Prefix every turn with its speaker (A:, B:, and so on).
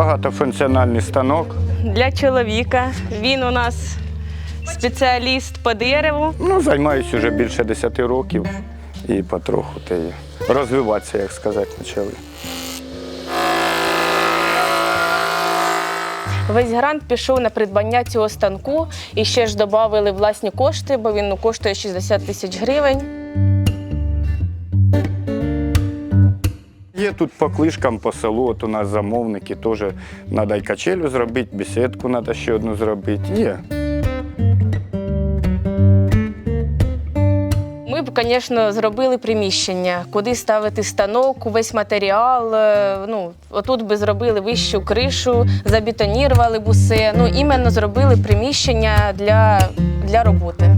A: багатофункціональний станок.
B: Для чоловіка він у нас спеціаліст по дереву.
A: Ну, займаюся вже більше 10 років і потроху та розвиватися, як сказати, почали.
B: Весь грант пішов на придбання цього станку і ще ж додали власні кошти, бо він ну, коштує 60 тисяч гривень.
A: Тут по клишкам, по селу, от у нас замовники теж треба й качелю зробити, бесідку треба ще одну зробити. Є.
B: Ми б, звісно, зробили приміщення, куди ставити станок, весь матеріал. е, Ну, отут би зробили вищу кришу, забетонірували б усе. Ну, іменно зробили приміщення для, для роботи.